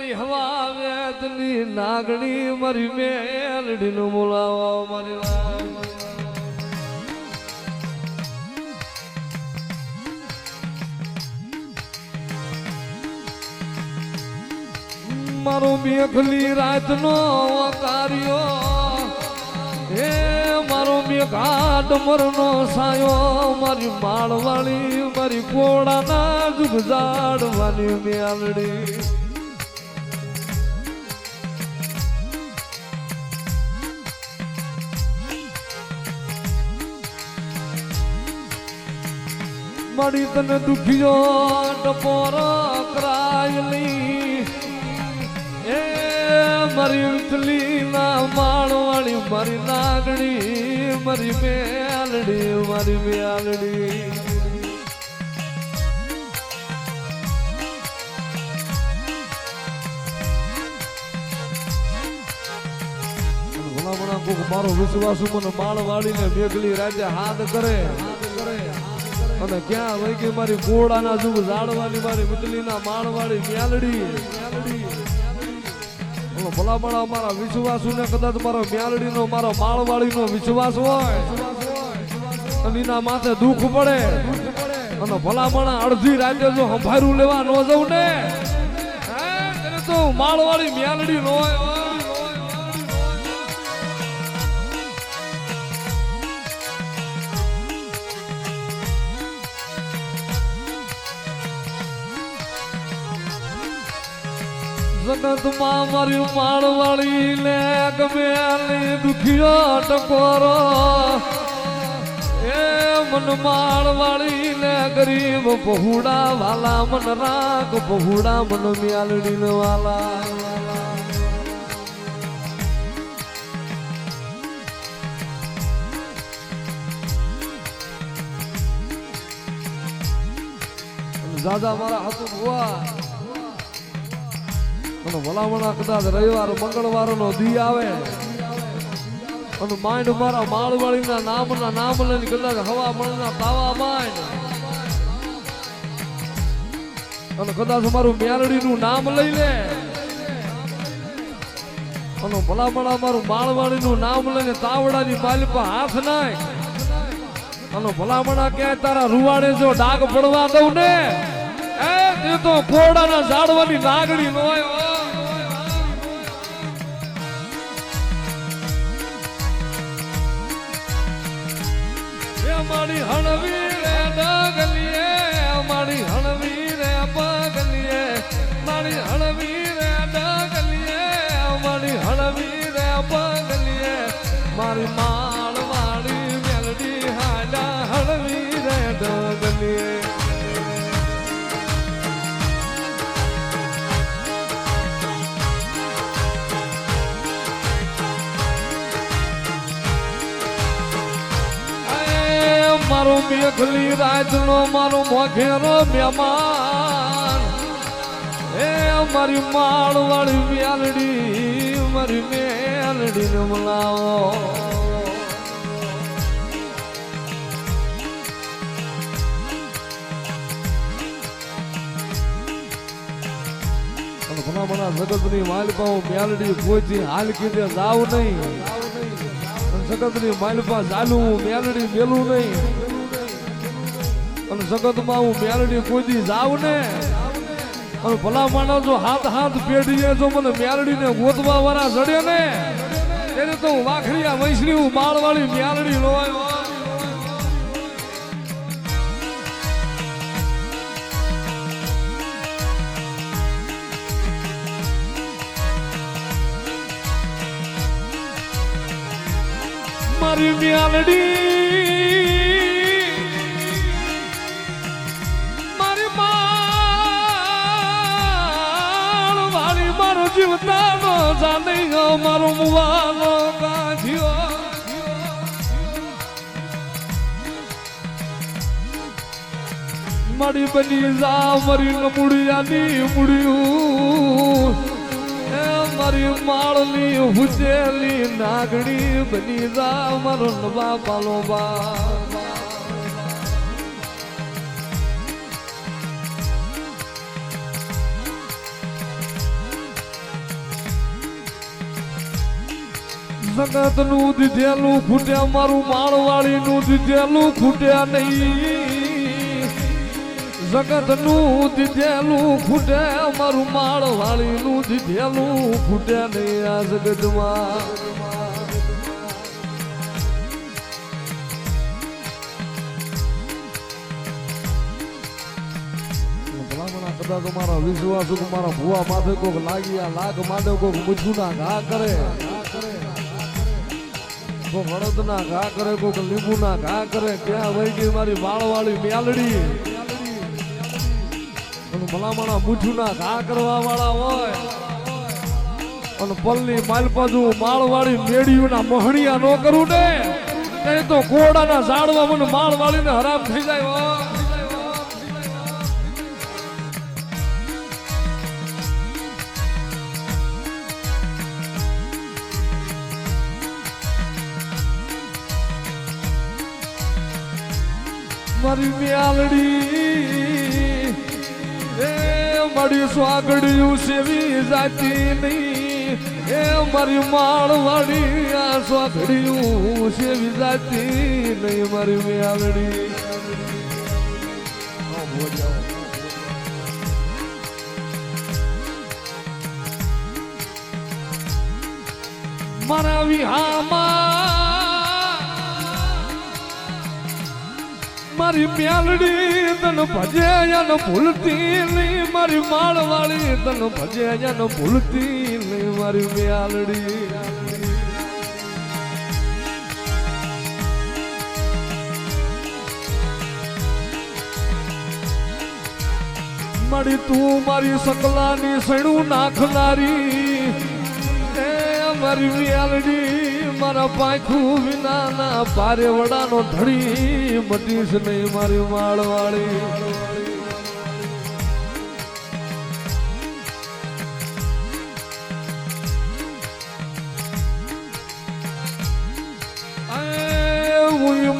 મારી હવા વેદની નાગણી, મારી મેલડી નું બોલાવો મારી. મારો મેઘલી રાતનો કાર્યો હે, મારો મેઘાટ મરનો સાયો. મારી માળવાળી, મારી કોળાના જુગ જાડવાની મેલડી. મળી તને દુખ્યો ટપોર કરાયલી એ મારી ઉથલી ના માળવાળી, મારી નાગણી, મારી મેલડી મારી મેલડી. ભલા મારો વિશ્વાસ મને માળ વાળીને મેઘલી કરે હાથ કરે. અને ક્યાં વહી ગઈ મારી ગોળાના જુગ ઝાડવાની, મારી મીટલીના માળવાળી મ્યાલડી? ભલા ભલા મારા વિશ્વાસુ ને કદાચ મારો મ્યાલડી નો મારો માળવાળી નો વિશ્વાસ હોય અને એના માથે દુઃખ પડે. અને ભલામણા અડધી રાતે જો સંભારું લેવા ન જવું ને? તો માળવાળી મ્યાલડી નો હોય. જગતમાં મારી માળવાળી લે ગમે દુખિયો ટકોરો. એ મન માળવાળી ને ગરીબ બહુડા વાલા, મન રાગ બહુડા, મન મ્યાલડી વાલા. દાદા મારા હતું ભુવા અને ભલામણા કદાચ રવિવાર મંગળવાર નો દી આવે. અને માઇન્ડ મારા માળવાળી ના નામ લઈને કદાચ હવા મળના તાવા માઇન્ડ અને કદાચ મારું મ્યારડી નું નામ લઈ લે. અને ભલામણા મારું માળવાળીનું નામ લઈને તાવડાની પાલપા હાથ નાય. અને ભલામણા ક્યાંય તારા રૂવાડે જો ડાગ પડવા દઉં ને? એ તે તો કોડાના ઝાડવાની નાગડી નો હોય એ મારી હણવી રે ડગલીએ, અમારી હણવી રે પગલીએ. મારી હણવી રે ડગલીએ, અમારી હણવી રે પગલીએ. મારી માળવાળી મારો મેઘલી રાજનો મારો મોઘેરો મહેમાન. એ મારી માળવાળી મેલડી મારી મેલડી ને બોલાવો. ભલા ભલા જગતની માલિપા મેલડી કોઈ હાલ કીધે જાવ નહીં જગતની માલપા ચાલુ મેલડી મેલું નહીં. અને જગતમાં હું મેલડી કોઈ જાવ ને. અને ભલા માણસ જો હાથ હાથ પેઢીએ જો મને મેલડીને ગોતવા વાળા જડે ને, એને તો હું વાખરીયા વૈશ્રી હું માળવાળી મેલડી લોય મારી મ્યાલડી જીવતાનો જાને મારો મુવાનો ગાંઠિયો મારી બની જા, મારી નમુડિયાની મુડિયું એ મારી માળની હુજેલી નાગણી બની જા, મારો નવા પાલો જગતનું દીધેલું ખૂટ્યા મારું માળવાળી નું દીધેલું ખૂટ્યા નહીં. જગતનું દીધેલું ખૂટે મારું માળવાળી નું દીધેલું ખૂટે નહીં આ જગતમાં. કદાચ મારા વિશ્વાસ મારા ભુવા માથે કોક લાગી આ લાગ માથે કોક મૂછુના ઘા કરે. કોક હળદના ઘા કરે, કોક લીંબુના ઘા કરે, ક્યાં વહી ગઈ મારી વાળવાળી મ્યાલડી? ભલામણા મૂછુના ઘા કરવા વાળા હોય. અને પલ્લી માલપાજુ માળવાળી મેળીઓના મહણિયા નો કરું ને? તો કોડાના ઝાડવા મને માળવાળીને હરામ થઈ જાય મારી મ્યાલડી એ મારી સ્વાગડિયું સેવી જાતી નહીં એ મારી માળવાડી આ સ્વાગડિયું સેવી જાતી નહીં મારી મ્યાલડી મારા વિહામાં મારી પ્યાલડી તન ભજે યાનો ભૂલતી નહીં. મારી માળવાળી તન ભજે યાનો ભૂલતી નહીં. મારી પ્યાલડી. મારી તું મારી સકલાની સણું નાખનારી. એ મારી મ્યાલડી મારા પાંખું વિના ના પારે વડાનો ધડી મટીશ નહીં મારી માળવાળી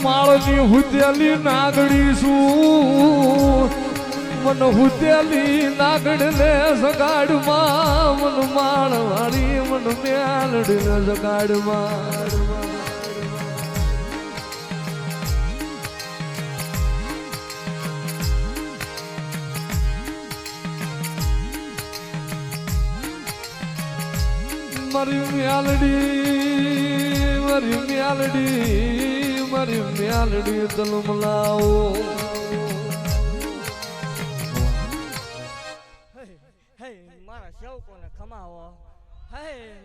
માળની હુતેલી નાગડી છું. મન હુતેલી નાગડ ને સગાડમાં મન માળવાળી. મન મ્યાલડી ને સગાડમાં મારી મ્યાલડી મારી મ્યાલડી મારી મ્યાલડી તલમલાઓ હે હે, મારા કોને ખમાવો. હે